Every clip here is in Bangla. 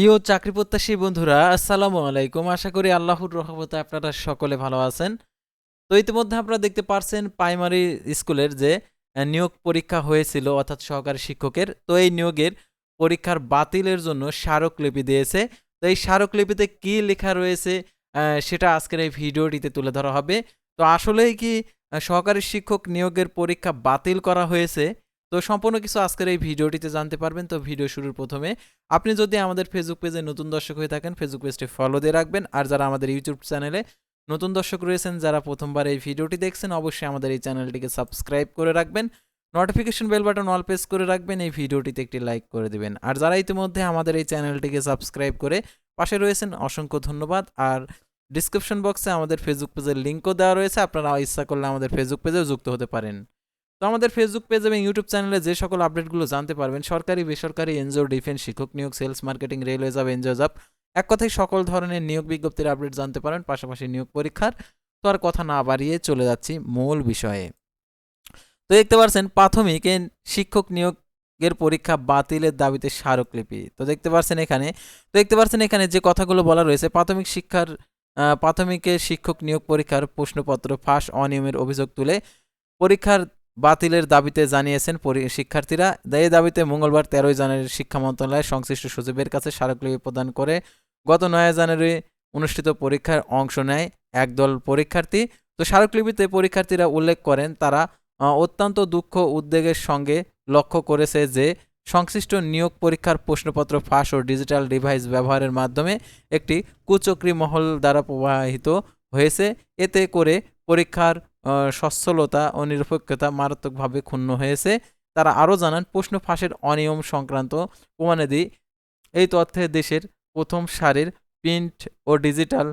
প্রিয় চাকরি প্রত্যাশী বন্ধুরা, আসসালামু আলাইকুম। আশা করি আল্লাহর রহমতে আপনারা সকলে ভালো আছেন। তো ইতিমধ্যে আপনারা দেখতে পারছেন প্রাইমারি স্কুলের যে নিয়োগ পরীক্ষা হয়েছিল, অর্থাৎ সহকারী শিক্ষকের। তো এই নিয়োগের পরীক্ষার বাতিলের জন্য স্মারকলিপি দিয়েছে। তো এই স্মারকলিপিতে কি লেখা রয়েছে সেটা আজকের এই ভিডিওটিতে তুলে ধরা হবে। তো আসলেই কি সহকারী শিক্ষক নিয়োগের পরীক্ষা বাতিল করা হয়েছে? তো সম্পূর্ণ কিছু আজকের এই ভিডিওটিতে জানতে পারবেন। তো ভিডিও শুরুর প্রথমে আপনি যদি আমাদের ফেসবুক পেজে নতুন দর্শক হয়ে থাকেন ফেসবুক পেজটি ফলো দিয়ে রাখবেন। আর যারা আমাদের ইউটিউব চ্যানেলে নতুন দর্শক রয়েছেন, যারা প্রথমবার এই ভিডিওটি দেখছেন, অবশ্যই আমাদের এই চ্যানেলটিকে সাবস্ক্রাইব করে রাখবেন। Notification bell button all press করে রাখবেন, এই ভিডিওটিতে একটি লাইক করে দেবেন। আর যারা ইতিমধ্যে আমাদের এই চ্যানেলটিকে সাবস্ক্রাইব করে পাশে রয়েছেন, অসংখ্য ধন্যবাদ। আর ডিসক্রিপশন বক্সে আমাদের ফেসবুক পেজের লিঙ্কও দেওয়া রয়েছে। আপনারা ইচ্ছা করলে আমাদের ফেসবুক পেজেও যুক্ত হতে পারেন। তো আমাদের ফেসবুক পেজ এবং ইউটিউব চ্যানেলে যে সকল আপডেটগুলো জানতে পারবেন, সরকারি, বেসরকারি এনজিও ডিফেন্স শিক্ষক নিয়োগ sales marketing railway job NGO job এক কথায় সকল ধরনের নিয়োগ বিজ্ঞপ্তির আপডেট জানতে পারেন, পাশাপাশি নিয়োগ পরীক্ষার তো আর কথা না বাড়িয়ে চলে যাচ্ছি মূল বিষয়ে। তো দেখতে পাচ্ছেন প্রাথমিক শিক্ষক নিয়োগের পরীক্ষা বাতিলের দাবিতে স্মারকলিপি। তো দেখতে পাচ্ছেন এখানে, তো দেখতে পাচ্ছেন এখানে যে কথাগুলো বলা রয়েছে, প্রাথমিক শিক্ষার প্রাথমিকের শিক্ষক নিয়োগ পরীক্ষার প্রশ্নপত্র ফাঁস অনিয়মের অভিযোগ তুলে পরীক্ষার বাতিলের দাবিতে জানিয়েছেন শিক্ষার্থীরা। এই দাবিতে মঙ্গলবার তেরোই জানুয়ারি শিক্ষা মন্ত্রণালয় সংশ্লিষ্ট সচিবের কাছে স্মারকলিপি প্রদান করে গত নয় জানুয়ারি অনুষ্ঠিত পরীক্ষার অংশ নেয় একদল পরীক্ষার্থী। তো স্মারকলিপিতে পরীক্ষার্থীরা উল্লেখ করেন, তারা অত্যন্ত দুঃখ উদ্বেগের সঙ্গে লক্ষ্য করেছে যে সংশ্লিষ্ট নিয়োগ পরীক্ষার প্রশ্নপত্র ফাঁস ও ডিজিটাল ডিভাইস ব্যবহারের মাধ্যমে একটি কুচক্রী মহল দ্বারা প্রবাহিত হয়েছে। এতে করে পরীক্ষার সচ্ছলতা ও নিরপেক্ষতা মারাত্মকভাবে ক্ষুণ্ণ হয়েছে। তারা আরও জানান, প্রশ্ন ফাঁসের অনিয়ম সংক্রান্ত প্রমাণাদি এই তথ্যে দেশের প্রথম সারির প্রিন্ট ও ডিজিটাল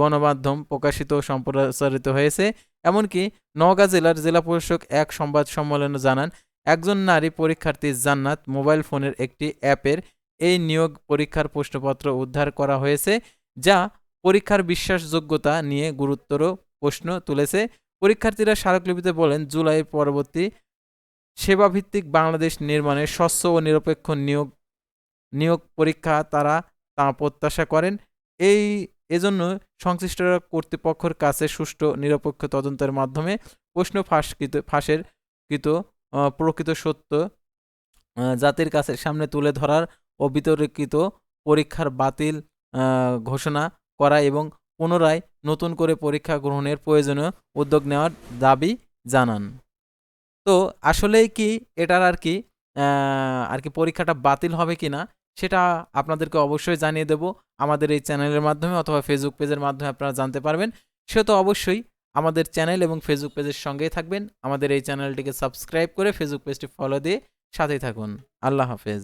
গণমাধ্যম প্রকাশিত সম্প্রচারিত হয়েছে। এমনকি নওগাঁ জেলার জেলা প্রশাসক এক সংবাদ সম্মেলনে জানান, একজন নারী পরীক্ষার্থী জান্নাত মোবাইল ফোনের একটি অ্যাপের এই নিয়োগ পরীক্ষার প্রশ্নপত্র উদ্ধার করা হয়েছে, যা পরীক্ষার বিশ্বাসযোগ্যতা নিয়ে গুরুতর প্রশ্ন তুলেছে। পরীক্ষার্থীরা স্মারকলিপিতে বলেন জুলাই পরবর্তী সেবাভিত্তিক বাংলাদেশ নির্মাণে স্বচ্ছ ও নিরপেক্ষ নিয়োগ নিয়োগ পরীক্ষা তারা তা প্রত্যাশা করেন। এই, এজন্য সংশ্লিষ্ট কর্তৃপক্ষের কাছে সুষ্ঠু নিরপেক্ষ তদন্তের মাধ্যমে প্রশ্ন ফাঁসকৃত, ফাঁসের কৃত প্রকৃত সত্য জাতির কাছে সামনে তুলে ধরার ও বিতর্কিত পরীক্ষার বাতিল ঘোষণা করা এবং পুনরায় নতুন করে পরীক্ষা গ্রহণের প্রয়োজনীয় উদ্যোগ নেওয়ার দাবি জানান। তো আসলেই কি এটার আর কি আর কি পরীক্ষাটা বাতিল হবে কি না, সেটা আপনাদেরকে অবশ্যই জানিয়ে দেব। আমাদের এই চ্যানেলের মাধ্যমে অথবা ফেসবুক পেজের মাধ্যমে আপনারা জানতে পারবেন। সে তো অবশ্যই আমাদের চ্যানেল এবং ফেসবুক পেজের সঙ্গেই থাকবেন। আমাদের এই চ্যানেলটিকে সাবস্ক্রাইব করে ফেসবুক পেজটি ফলো দিয়ে সাথেই থাকুন। আল্লাহ হাফেজ।